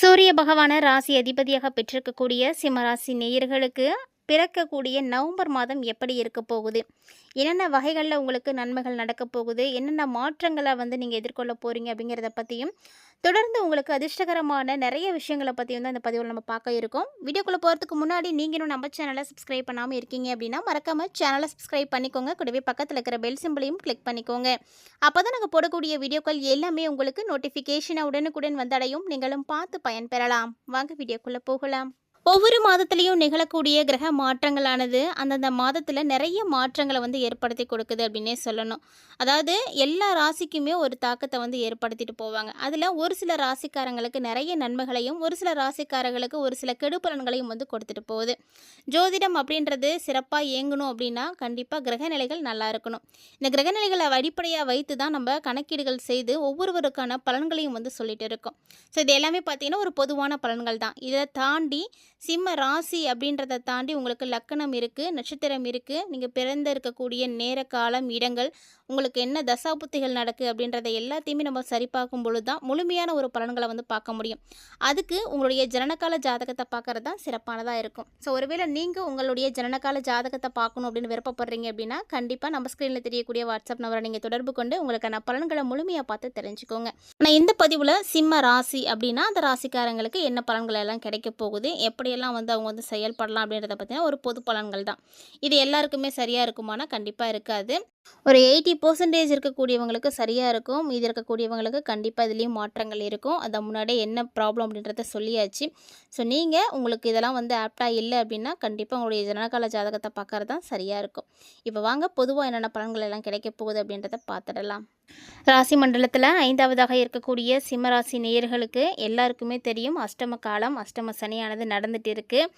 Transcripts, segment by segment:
சூரிய பகவான ராசி அதிபதியாக பெற்றிருக்கக்கூடிய சிம்மராசி நேயர்களுக்கு பிறக்கக்கூடிய நவம்பர் மாதம் எப்படி இருக்க போகுது? என்னென்ன வகைகளில் உங்களுக்கு நன்மைகள் நடக்க போகுது? என்னென்ன மாற்றங்களை வந்து நீங்கள் எதிர்கொள்ள போகிறீங்க அப்படிங்கிறத பற்றியும் தொடர்ந்து உங்களுக்கு அதிர்ஷ்டகரமான நிறைய விஷயங்களை பற்றியும் வந்து அந்த பதிவில் நம்ம பார்க்க இருக்கோம். வீடியோக்குள்ளே போகிறதுக்கு முன்னாடி நீங்களும் நம்ம சேனலை சப்ஸ்கிரைப் பண்ணாமல் இருக்கீங்க அப்படின்னா மறக்காமல் சேனலை சப்ஸ்கிரைப் பண்ணிக்கோங்க. கூடவே பக்கத்தில் இருக்கிற பெல் சிம்பிளையும் கிளிக் பண்ணிக்கோங்க. அப்போ தான் நாங்கள் போடக்கூடிய வீடியோக்கள் எல்லாமே உங்களுக்கு நோட்டிஃபிகேஷனாக உடனுக்குடன் வந்தடையும். நீங்களும் பார்த்து பயன்பெறலாம். வாங்க வீடியோக்குள்ளே போகலாம். ஒவ்வொரு மாதத்துலேயும் நிகழக்கூடிய கிரக மாற்றங்களானது அந்தந்த மாதத்தில் நிறைய மாற்றங்களை வந்து ஏற்படுத்தி கொடுக்குது அப்படின்னே சொல்லணும். அதாவது எல்லா ராசிக்குமே ஒரு தாக்கத்தை வந்து ஏற்படுத்திட்டு போவாங்க. அதில் ஒரு சில ராசிக்காரங்களுக்கு நிறைய நன்மைகளையும் ஒரு சில ராசிக்காரங்களுக்கு ஒரு சில கெடுபலன்களையும் வந்து கொடுத்துட்டு போகுது. ஜோதிடம் அப்படின்றது சிறப்பாக இயங்கணும் அப்படின்னா கண்டிப்பாக கிரகநிலைகள் நல்லா இருக்கணும். இந்த கிரகநிலைகளை அடிப்படையாக வைத்து தான் நம்ம கணக்கீடுகள் செய்து ஒவ்வொருவருக்கான பலன்களையும் வந்து சொல்லிட்டு இருக்கோம். ஸோ இது எல்லாமே பார்த்தீங்கன்னா ஒரு பொதுவான பலன்கள் தான். இதை தாண்டி சிம்ம ராசி அப்படின்றத தாண்டி உங்களுக்கு லக்கணம் இருக்குது நட்சத்திரம் இருக்குது நீங்கள் பிறந்த இருக்கக்கூடிய நேர காலம் இடங்கள் உங்களுக்கு என்ன தசாபுத்திகள் நடக்குது அப்படின்றத எல்லாத்தையுமே நம்ம சரி பார்க்கும் பொழுது தான் முழுமையான ஒரு பலன்களை வந்து பார்க்க முடியும். அதுக்கு உங்களுடைய ஜனனகால ஜாதகத்தை பார்க்கறது தான் சிறப்பானதாக இருக்கும். ஸோ ஒருவேளை நீங்கள் உங்களுடைய ஜனனகால ஜாதகத்தை பார்க்கணும் அப்படின்னு விருப்பப்படுறீங்க அப்படின்னா கண்டிப்பாக நம்ம ஸ்க்ரீனில் தெரியக்கூடிய வாட்ஸ்அப் நம்பரை நீங்கள் தொடர்பு கொண்டு உங்களுக்கான பலன்களை முழுமையாக பார்த்து தெரிஞ்சுக்கோங்க. ஆனால் இந்த பதிவில் சிம்ம ராசி அப்படின்னா அந்த ராசிக்காரங்களுக்கு என்ன பலன்கள் எல்லாம் கிடைக்க போகுது எப்படியெல்லாம் வந்து அவங்க வந்து செயல்படலாம் அப்படின்றத பார்த்தீங்கன்னா ஒரு பொது பலன்கள் தான். இது எல்லாருக்குமே சரியாக இருக்குமானா கண்டிப்பாக இருக்காது. ஒரு எயிட்டி பர்சன்டேஜ் இருக்கக்கூடியவங்களுக்கு சரியாக இருக்கும். மீதி இருக்கக்கூடியவங்களுக்கு கண்டிப்பாக இதுலேயும் மாற்றங்கள் இருக்கும். அதை முன்னாடியே என்ன ப்ராப்ளம் அப்படின்றத சொல்லியாச்சு. ஸோ நீங்கள் உங்களுக்கு இதெல்லாம் வந்து ஆப்டாக இல்லை அப்படின்னா கண்டிப்பாக உங்களுடைய ஜனகால ஜாதகத்தை பார்க்கறது தான் சரியாக இருக்கும். இப்போ வாங்க பொதுவாக என்னென்ன பலன்கள் எல்லாம் கிடைக்க போகுது அப்படின்றத பார்த்துடலாம் ராசி மண்டலத்தில் ஐந்தாவதாக இருக்கக்கூடிய சிம்மராசி நேயர்களுக்கு எல்லாருக்குமே தெரியும் அஷ்டம காலம் அஷ்டம சனியானது நடந்துட்டு இருக்குது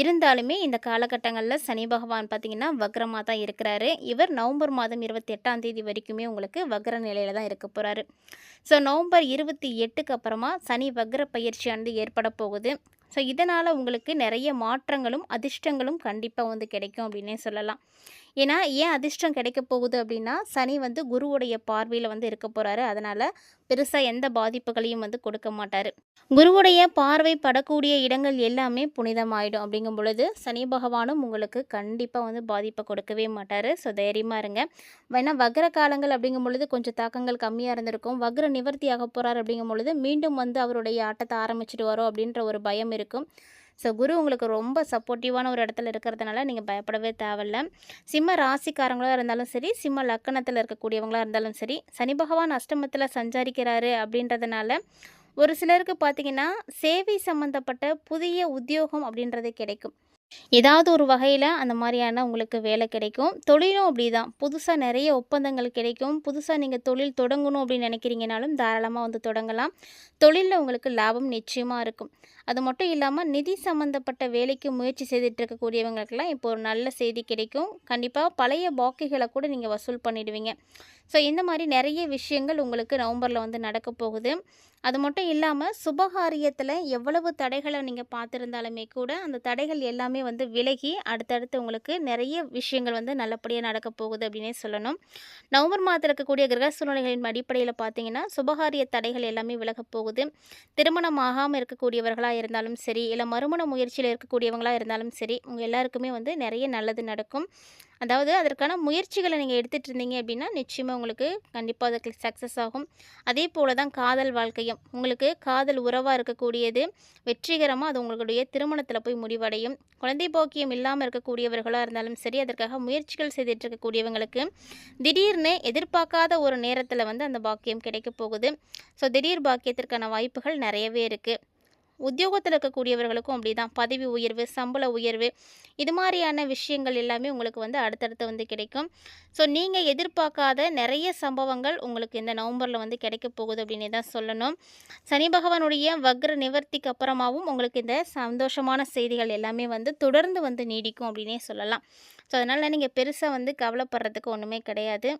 இருந்தாலுமே இந்த காலகட்டங்களில் சனி பகவான் பார்த்தீங்கன்னா வக்ரமாக தான் இருக்கிறாரு. இவர் நவம்பர் மாதம் இருபத்தி எட்டாம் தேதி வரைக்குமே உங்களுக்கு வக்ர நிலையில தான் இருக்க போகிறாரு ஸோ நவம்பர் இருபத்தி எட்டுக்கு அப்புறமா சனி வக்ர பயிற்சியானது ஏற்பட போகுது. ஸோ இதனால் உங்களுக்கு நிறைய மாற்றங்களும் அதிர்ஷ்டங்களும் கண்டிப்பாக வந்து கிடைக்கும் அப்படின்னே சொல்லலாம். ஏன்னா ஏன் அதிர்ஷ்டம் கிடைக்க போகுது அப்படின்னா சனி வந்து குருவுடைய பார்வையில் வந்து இருக்க போகிறாரு அதனால் பெருசாக எந்த பாதிப்புகளையும் வந்து கொடுக்க மாட்டார். குருவுடைய பார்வை படக்கூடிய இடங்கள் எல்லாமே புனிதமாயிடும். அப்படிங்கும் பொழுது சனி பகவானும் உங்களுக்கு கண்டிப்பாக வந்து பாதிப்பை கொடுக்கவே மாட்டார். ஸோ தைரியமாக இருங்க. வேணா வக்ர காலங்கள் அப்படிங்கும் பொழுது கொஞ்சம் தாக்கங்கள் கம்மியாக இருந்திருக்கும். வக்ர நிவர்த்தி ஆக போகிறார் அப்படிங்கும் பொழுது மீண்டும் வந்து அவருடைய ஆட்டத்தை ஆரம்பிச்சிடுவாரோ அப்படின்ற ஒரு பயம் இருக்கும். ஸோ குரு உங்களுக்கு ரொம்ப சப்போர்ட்டிவான ஒரு இடத்துல இருக்கிறதுனால நீங்கள் பயப்படவே தேவையில்ல. சிம்ம ராசிக்காரங்களாக இருந்தாலும் சரி சிம்ம லக்கணத்தில் இருக்கக்கூடியவங்களாக இருந்தாலும் சரி சனி பகவான் அஷ்டமத்தில் சஞ்சாரிக்கிறாரு அப்படின்றதுனால ஒரு சிலருக்கு பார்த்தீங்கன்னா சேவை சம்மந்தப்பட்ட புதிய உத்தியோகம் அப்படின்றது கிடைக்கும். ஏதாவது ஒரு வகையில் அந்த மாதிரியான உங்களுக்கு வேலை கிடைக்கும். தொழிலும் அப்படி தான் புதுசாக நிறைய ஒப்பந்தங்கள் கிடைக்கும். புதுசாக நீங்கள் தொழில் தொடங்கணும் அப்படின்னு நினைக்கிறீங்கனாலும் தாராளமாக வந்து தொடங்கலாம். தொழிலில் உங்களுக்கு லாபம் நிச்சயமாக இருக்கும். அது மட்டும் இல்லாமல் நிதி சம்மந்தப்பட்ட வேலைக்கு முயற்சி செய்துட்டு இருக்கக்கூடியவங்களுக்கெல்லாம் இப்போ ஒரு நல்ல செய்தி கிடைக்கும். கண்டிப்பாக பழைய பாக்கிகளை கூட நீங்கள் வசூல் பண்ணிடுவீங்க. ஸோ இந்த மாதிரி நிறைய விஷயங்கள் உங்களுக்கு நவம்பரில் வந்து நடக்க போகுது. அது மட்டும் இல்லாமல் சுபகாரியத்தில் எவ்வளவு தடைகளை நீங்கள் பார்த்துருந்தாலுமே கூட அந்த தடைகள் எல்லாமே வந்து விலகி அடுத்தடுத்து உங்களுக்கு நிறைய விஷயங்கள் வந்து நல்லபடியாக நடக்க போகுது அப்படின்னே சொல்லணும். நவம்பர் மாதத்தில் இருக்கக்கூடிய கிரக சூழ்நிலைகளின் அடிப்படையில் பார்த்தீங்கன்னா சுபகாரிய தடைகள் எல்லாமே விலகப் போகுது. திருமணம் ஆகாமல் இருக்கக்கூடியவர்களாக இருந்தாலும் சரி இல்லை மறுமண முயற்சியில் இருக்கக்கூடியவங்களாக இருந்தாலும் சரி உங்கள் எல்லாருக்குமே வந்து நிறைய நல்லது நடக்கும். அதாவது அதற்கான முயற்சிகளை நீங்கள் எடுத்துகிட்டு இருந்தீங்க அப்படின்னா நிச்சயமாக உங்களுக்கு கண்டிப்பாக அதுக்கு சக்ஸஸ் ஆகும். அதே போல் தான் காதல் வாழ்க்கையும். உங்களுக்கு காதல் உறவாக இருக்கக்கூடியது வெற்றிகரமாக அது உங்களுடைய திருமணத்தில் போய் முடிவடையும். குழந்தை பாக்கியம் இல்லாமல் இருக்கக்கூடியவர்களாக இருந்தாலும் சரி அதற்காக முயற்சிகள் செய்துட்டு இருக்கக்கூடியவங்களுக்கு திடீர்னு எதிர்பார்க்காத ஒரு நேரத்தில் வந்து அந்த பாக்கியம் கிடைக்க போகுது. ஸோ திடீர் பாக்கியத்திற்கான வாய்ப்புகள் நிறையவே இருக்குது உத்தியோகத்தில் இருக்கக்கூடியவர்களுக்கும் அப்படி தான் பதவி உயர்வு சம்பள உயர்வு இது மாதிரியான விஷயங்கள் எல்லாமே உங்களுக்கு வந்து அடுத்தடுத்து வந்து கிடைக்கும். ஸோ நீங்கள் எதிர்பார்க்காத நிறைய சம்பவங்கள் உங்களுக்கு இந்த நவம்பரில் வந்து கிடைக்க போகுது அப்படின்னு தான் சொல்லணும். சனி பகவானுடைய வக்ர நிவர்த்திக்கு அப்புறமாவும் உங்களுக்கு இந்த சந்தோஷமான செய்திகள் எல்லாமே வந்து தொடர்ந்து வந்து நீடிக்கும் அப்படின்னே சொல்லலாம். ஸோ அதனால் நீங்கள் பெருசாக வந்து கவலைப்படுறதுக்கு ஒன்றுமே கிடையாது.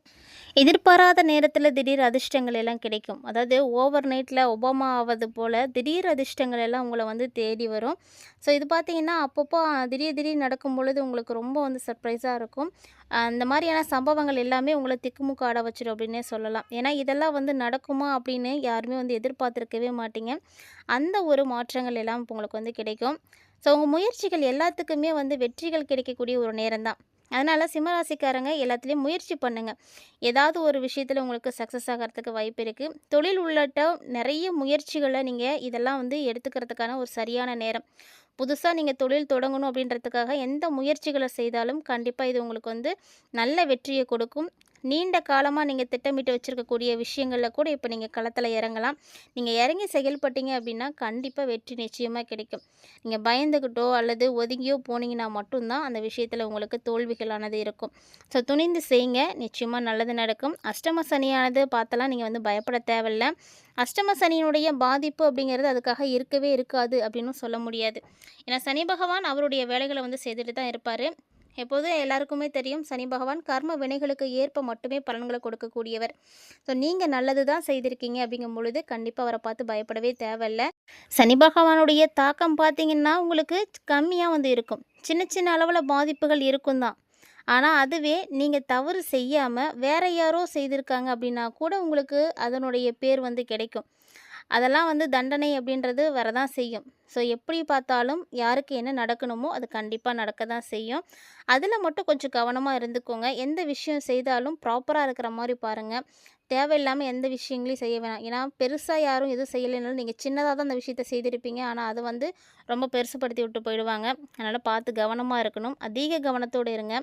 எதிர்பாராத நேரத்தில் திடீர் அதிர்ஷ்டங்கள் எல்லாம் கிடைக்கும். அதாவது ஓவர் நைட்டில் ஒபாமா ஆவது போல் திடீர் அதிர்ஷ்டங்கள் எல்லாம் உங்களை வந்து தேடி வரும். ஸோ இது பார்த்தீங்கன்னா, அப்பப்போ திடீர் திடீர்னு நடக்கும் பொழுது உங்களுக்கு ரொம்ப வந்து சர்ப்ரைஸாக இருக்கும். அந்த மாதிரியான சம்பவங்கள் எல்லாமே உங்களை திக்குமுக்கு ஆட அப்படின்னே சொல்லலாம். ஏன்னா, இதெல்லாம் வந்து நடக்குமா அப்படின்னு யாருமே வந்து எதிர்பார்த்துருக்கவே மாட்டீங்க. அந்த ஒரு மாற்றங்கள் எல்லாம் உங்களுக்கு வந்து கிடைக்கும். ஸோ உங்கள் முயற்சிகள் எல்லாத்துக்குமே வந்து வெற்றிகள் கிடைக்கக்கூடிய ஒரு நேரம் தான். அதனால் சிம்மராசிக்காரங்க எல்லாத்துலேயும் முயற்சி பண்ணுங்கள் ஏதாவது ஒரு விஷயத்தில் உங்களுக்கு சக்சஸ் ஆகறதுக்கு வாய்ப்பு இருக்குது தொழில் உள்ளட்ட நிறைய முயற்சிகளை நீங்கள் இதெல்லாம் வந்து எடுத்துக்கிறதுக்கான ஒரு சரியான நேரம். புதுசாக நீங்கள் தொழில் தொடங்கணும் அப்படின்றதுக்காக எந்த முயற்சிகளை செய்தாலும் கண்டிப்பாக இது உங்களுக்கு வந்து நல்ல வெற்றியை கொடுக்கும். நீண்ட காலமாக நீங்கள் திட்டமிட்டு வச்சிருக்கக்கூடிய விஷயங்களில் கூட இப்போ நீங்கள் களத்தில் இறங்கலாம். நீங்கள் இறங்கி செயல்பட்டீங்க அப்படின்னா, கண்டிப்பாக வெற்றி நிச்சயமாக கிடைக்கும். நீங்கள் பயந்துக்கிட்டோ அல்லது ஒதுங்கியோ போனீங்கன்னா மட்டும்தான் அந்த விஷயத்தில் உங்களுக்கு தோல்விகளானது இருக்கும். ஸோ துணிந்து செய்யுங்க. நிச்சயமாக நல்லது நடக்கும். அஷ்டம சனியானது பார்த்தெல்லாம் நீங்கள் வந்து பயப்பட தேவையில்ல. அஷ்டம சனியினுடைய பாதிப்பு அப்படிங்கிறது அதுக்காக இருக்கவே இருக்காது அப்படின்னும் சொல்ல முடியாது. ஏன்னா சனி பகவான் அவருடைய வேலைகளை வந்து செய்துட்டு தான் இருப்பார் எப்போதும் எல்லாருக்குமே தெரியும் சனி பகவான் கர்ம வினைகளுக்கு ஏற்ப மட்டுமே பலன்களை கொடுக்கக்கூடியவர். ஸோ நீங்கள் நல்லது தான் செய்திருக்கீங்க அப்படிங்கும் பொழுது கண்டிப்பாக அவரை பார்த்து பயப்படவே தேவையில்ல. சனி பகவானுடைய தாக்கம் பார்த்தீங்கன்னா, உங்களுக்கு கம்மியாக வந்து இருக்கும். சின்ன சின்ன அளவில் பாதிப்புகள் இருக்கும் தான். ஆனால் அதுவே நீங்கள் தவறு செய்யாமல் வேற யாரோ செய்திருக்காங்க அப்படின்னா கூட உங்களுக்கு அதனுடைய பேர் வந்து கிடைக்கும். அதெல்லாம் வந்து தண்டனை அப்படின்றது வரதான் செய்யும். ஸோ எப்படி பார்த்தாலும் யாருக்கு என்ன நடக்கணுமோ அது கண்டிப்பாக நடக்க தான் செய்யும். அதில் மட்டும் கொஞ்சம் கவனமாக இருந்துக்கோங்க. எந்த விஷயம் செய்தாலும் ப்ராப்பராக இருக்கிற மாதிரி பாருங்கள் தேவையில்லாமல் எந்த விஷயங்களையும் செய்ய வேணாம். ஏன்னா, பெருசாக யாரும் எதுவும் செய்யலைனாலும் நீங்கள் சின்னதாக தான் அந்த விஷயத்த செய்திருப்பீங்க. ஆனால் அது வந்து ரொம்ப பெருசுப்படுத்தி விட்டு போயிடுவாங்க. அதனால் பார்த்து கவனமாக இருக்கணும். அதிக கவனத்தோடு இருங்க.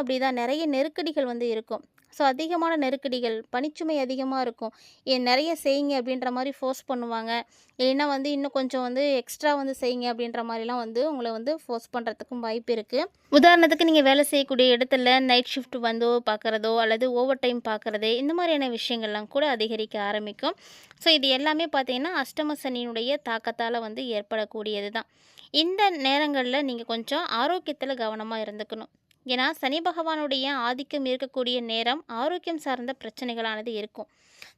அப்படி தான் நிறைய நெருக்கடிகள் வந்து இருக்கும். ஸோ அதிகமான நெருக்கடிகள், பணிச்சுமை அதிகமாக இருக்கும். எ நிறைய செய்யுங்க அப்படின்ற மாதிரி ஃபோர்ஸ் பண்ணுவாங்க. இல்லைன்னா வந்து இன்னும் கொஞ்சம் வந்து எக்ஸ்ட்ரா வந்து செய்யுங்க அப்படின்ற மாதிரிலாம் வந்து உங்களை வந்து ஃபோர்ஸ் பண்ணுறதுக்கும் வாய்ப்பு இருக்குது உதாரணத்துக்கு நீங்கள் வேலை செய்யக்கூடிய இடத்துல நைட் ஷிஃப்ட் வந்து பார்க்குறதோ அல்லது ஓவர் டைம் பார்க்குறது இந்த மாதிரியான விஷயங்கள்லாம் கூட அதிகரிக்க ஆரம்பிக்கும். ஸோ இது எல்லாமே பார்த்திங்கன்னா அஷ்டம சனியினுடைய தாக்கத்தால் வந்து ஏற்படக்கூடியது தான். இந்த நேரங்களில் நீங்கள் கொஞ்சம் ஆரோக்கியத்தில் கவனமாக இருந்துக்கணும். ஏன்னா, சனி பகவானுடைய ஆதிக்கம் இருக்கக்கூடிய நேரம் ஆரோக்கியம் சார்ந்த பிரச்சனைகளானது இருக்கும்.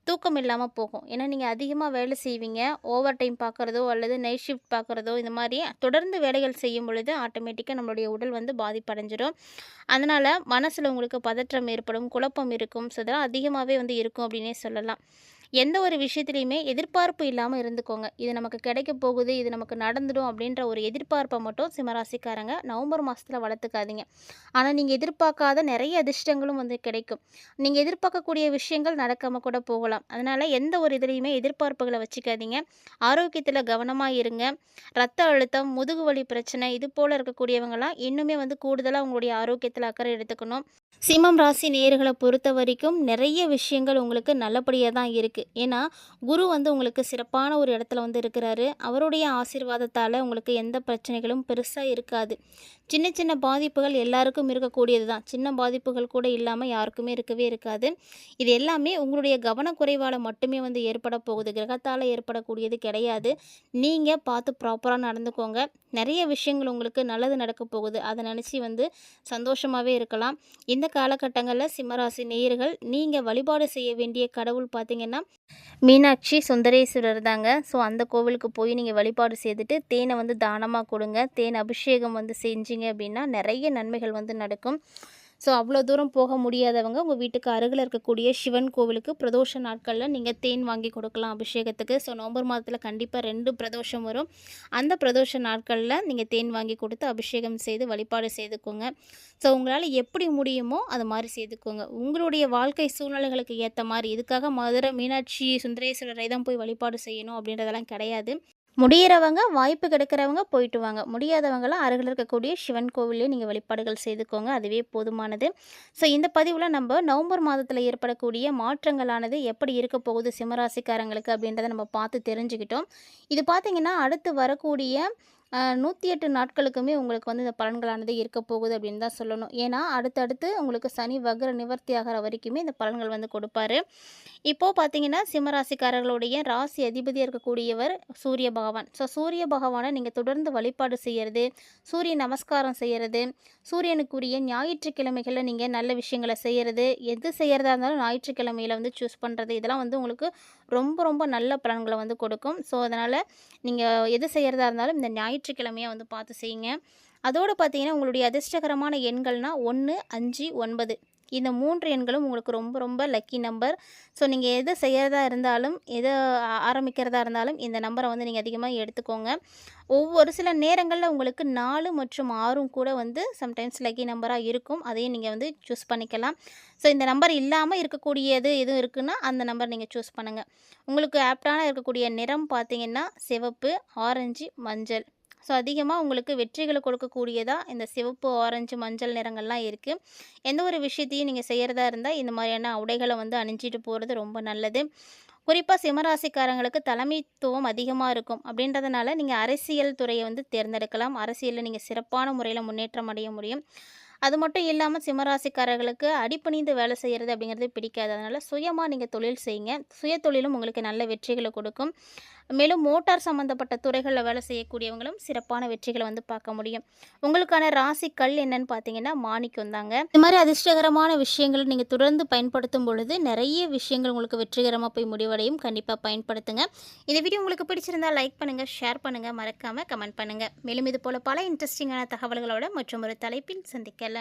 தூக்கம் இல்லாமல் போகும். ஏன்னா, நீங்கள் அதிகமாக வேலை செய்வீங்க. ஓவர் டைம் பார்க்குறதோ அல்லது நைட் ஷிஃப்ட் பார்க்குறதோ இந்த மாதிரி தொடர்ந்து வேலைகள் செய்யும் பொழுது ஆட்டோமேட்டிக்காக நம்மளுடைய உடல் வந்து பாதிப்படைஞ்சிடும் அதனால் மனசில் உங்களுக்கு பதற்றம் ஏற்படும், குழப்பம் இருக்கும். ஸோ இதெல்லாம் அதிகமாகவே வந்து இருக்கும் அப்படின்னே சொல்லலாம். எந்த ஒரு விஷயத்துலையுமே எதிர்பார்ப்பு இல்லாமல் இருந்துக்கோங்க. இது நமக்கு கிடைக்கப் போகுது, இது நமக்கு நடந்துடும் அப்படின்ற ஒரு எதிர்பார்ப்பை மட்டும் சிம்மராசிக்காரங்க நவம்பர் மாதத்தில் வளர்த்துக்காதீங்க. ஆனால் நீங்கள் எதிர்பார்க்காத நிறைய அதிர்ஷ்டங்களும் வந்து கிடைக்கும். நீங்கள் எதிர்பார்க்கக்கூடிய விஷயங்கள் நடக்காமல் கூட போகலாம். அதனால் எந்த ஒரு இதுலேயுமே எதிர்பார்ப்புகளை வச்சுக்காதீங்க. ஆரோக்கியத்தில் கவனமாக இருங்க. ரத்த அழுத்தம், முதுகு வலி பிரச்சனை இது போல் இருக்கக்கூடியவங்கலாம் இன்னுமே வந்து கூடுதலாக உங்களுடைய ஆரோக்கியத்தில் அக்கறை எடுத்துக்கணும். சிம்மம் ராசி நேர்களை பொறுத்த வரைக்கும் நிறைய விஷயங்கள் உங்களுக்கு நல்லபடியாக தான் இருக்கு. ஏன்னா, குரு வந்து உங்களுக்கு சிறப்பான ஒரு இடத்துல வந்து இருக்கிறாரு. அவருடைய ஆசீர்வாதத்தால் உங்களுக்கு எந்த பிரச்சனைகளும் பெருசாக இருக்காது. சின்ன சின்ன பாதிப்புகள் எல்லாருக்கும் இருக்கக்கூடியது தான். சின்ன பாதிப்புகள் கூட இல்லாமல் யாருக்குமே இருக்கவே இருக்காது. இது எல்லாமே உங்களுடைய கவனக்குறைவால் மட்டுமே வந்து ஏற்பட போகுது. கிரகத்தால் ஏற்படக்கூடியது கிடையாது. நீங்கள் பார்த்து ப்ராப்பராக நடந்துக்கோங்க. நிறைய விஷயங்கள் உங்களுக்கு நல்லது நடக்க போகுது. அதை நினச்சி வந்து சந்தோஷமாகவே இருக்கலாம். இந்த காலகட்டங்களில் சிம்மராசி நேயர்கள் நீங்கள் வழிபாடு செய்ய வேண்டிய கடவுள் பார்த்திங்கன்னா மீனாட்சி சுந்தரேஸ்வரர் தாங்க. ஸோ அந்த கோவிலுக்கு போய் நீங்கள் வழிபாடு செய்துட்டு தேனை வந்து தானமாக கொடுங்க. தேன் அபிஷேகம் வந்து செஞ்சீங்க அப்படின்னா நிறைய நன்மைகள் வந்து நடக்கும். ஸோ அவ்வளோ தூரம் போக முடியாதவங்க உங்கள் வீட்டுக்கு அருகில் இருக்கக்கூடிய சிவன் கோவிலுக்கு பிரதோஷ நாட்களில் நீங்கள் தேன் வாங்கி கொடுக்கலாம் அபிஷேகத்துக்கு. ஸோ நவம்பர் மாதத்தில் கண்டிப்பாக ரெண்டு பிரதோஷம் வரும். அந்த பிரதோஷ நாட்களில் நீங்கள் தேன் வாங்கி கொடுத்து அபிஷேகம் செய்து வழிபாடு செய்துக்கோங்க. ஸோ உங்களால் எப்படி முடியுமோ அது மாதிரி செய்துக்கோங்க. உங்களுடைய வாழ்க்கை சூழ்நிலைகளுக்கு ஏற்ற மாதிரி இதுக்காக மதுரை மீனாட்சி சுந்தரேஸ்வரரை தான் போய் வழிபாடு செய்யணும் அப்படின்றதெல்லாம் கிடையாது. முடியிறவங்க, வாய்ப்பு கிடைக்கிறவங்க போயிட்டு வாங்க. முடியாதவங்களாம் அருகில் இருக்கக்கூடிய சிவன் கோவிலே நீங்கள் வழிபாடுகள் செய்துக்கோங்க. அதுவே போதுமானது. ஸோ இந்த பதிவில் நம்ம நவம்பர் மாதத்தில் ஏற்படக்கூடிய மாற்றங்களானது எப்படி இருக்க போகுது சிம்மராசிக்காரங்களுக்கு அப்படின்றத நம்ம பார்த்து தெரிஞ்சுக்கிட்டோம். இது பார்த்தீங்கன்னா, அடுத்து வரக்கூடிய நூற்றி எட்டு நாட்களுக்குமே உங்களுக்கு வந்து இந்த பலன்களானது இருக்க போகுது அப்படின்னு தான் சொல்லணும். ஏன்னா, அடுத்தடுத்து உங்களுக்கு சனி வக்ர நிவர்த்தி ஆகிற வரைக்குமே இந்த பலன்கள் வந்து கொடுப்பாரு. இப்போது பார்த்தீங்கன்னா, சிம்மராசிக்காரர்களுடைய ராசி அதிபதி இருக்கக்கூடியவர் சூரிய பகவான். ஸோ சூரிய பகவானை நீங்கள் தொடர்ந்து வழிபாடு செய்கிறது சூரிய நமஸ்காரம் செய்யறது, சூரியனுக்குரிய ஞாயிற்றுக்கிழமைகளில் நீங்கள் நல்ல விஷயங்களை செய்யறது, எது செய்கிறதா இருந்தாலும் ஞாயிற்றுக்கிழமையில் வந்து சூஸ் பண்ணுறது இதெல்லாம் வந்து உங்களுக்கு ரொம்ப ரொம்ப நல்ல பலன்களை வந்து கொடுக்கும். ஸோ அதனால் நீங்கள் எது செய்கிறதா இருந்தாலும் இந்த ஞாயிற்றுக்கிழமையை வந்து பார்த்து செய்யுங்க. அதோடு பார்த்தீங்கன்னா உங்களுடைய அதிர்ஷ்டகரமான எண்கள்னால் ஒன்று அஞ்சு ஒன்பது. இந்த மூன்று எண்களும் உங்களுக்கு ரொம்ப ரொம்ப லக்கி நம்பர் ஸோ நீங்கள் எது செய்கிறதா இருந்தாலும் எதை ஆரம்பிக்கிறதா இருந்தாலும் இந்த நம்பரை வந்து நீங்கள் அதிகமாக எடுத்துக்கோங்க. ஒவ்வொரு சில நேரங்களில் உங்களுக்கு நாலு மற்றும் ஆறும் கூட வந்து சம்டைம்ஸ் லக்கி நம்பராக இருக்கும். அதையும் நீங்கள் வந்து சூஸ் பண்ணிக்கலாம். ஸோ இந்த நம்பர் இல்லாமல் இருக்கக்கூடியது எதுவும் இருக்குன்னா அந்த நம்பர் நீங்கள் சூஸ் பண்ணுங்கள் உங்களுக்கு ஆப்டான இருக்கக்கூடிய நிறம் பார்த்தீங்கன்னா சிவப்பு ஆரஞ்சு மஞ்சள். ஸோ அதிகமாக உங்களுக்கு வெற்றிகளை கொடுக்கக்கூடியதாக இந்த சிவப்பு ஆரஞ்சு மஞ்சள் நிறங்கள்லாம் இருக்குது எந்த ஒரு விஷயத்தையும் நீங்கள் செய்கிறதா இருந்தால் இந்த மாதிரியான உடைகளை வந்து அணிஞ்சிட்டு போகிறது ரொம்ப நல்லது. குறிப்பாக சிம்மராசிக்காரங்களுக்கு தலைமைத்துவம் அதிகமாக இருக்கும். அப்படின்றதுனால நீங்கள் அரசியல் துறையை வந்து தேர்ந்தெடுக்கலாம். அரசியலில் நீங்கள் சிறப்பான முறையில் முன்னேற்றம் அடைய முடியும். அது மட்டும் இல்லாமல் சிம்மராசிக்காரர்களுக்கு அடிப்பணிந்து வேலை செய்கிறது அப்படிங்கிறது பிடிக்காது. அதனால் சுயமாக நீங்கள் தொழில் செய்யுங்க. சுய தொழிலும் உங்களுக்கு நல்ல வெற்றிகளை கொடுக்கும். மேலும் மோட்டார் சம்மந்தப்பட்ட துறைகளில் வேலை செய்யக்கூடியவங்களும் சிறப்பான வெற்றிகளை வந்து பார்க்க முடியும். உங்களுக்கான ராசி கல் என்னன்னு பார்த்தீங்கன்னா மாணிக்கம் தாங்க. இந்த மாதிரி அதிர்ஷ்டகரமான விஷயங்களை நீங்கள் தொடர்ந்து பயன்படுத்தும் பொழுது நிறைய விஷயங்கள் உங்களுக்கு வெற்றிகரமாக போய் முடிவடையும். கண்டிப்பாக பயன்படுத்துங்க. இந்த வீடியோ உங்களுக்கு பிடிச்சிருந்தா லைக் பண்ணுங்கள் ஷேர் பண்ணுங்கள் மறக்காமல் கமெண்ட் பண்ணுங்கள் மேலும் இது போல் பல இன்ட்ரெஸ்டிங்கான தகவல்களோட மற்றும் ஒரு தலைப்பில் சந்திக்கலாம்.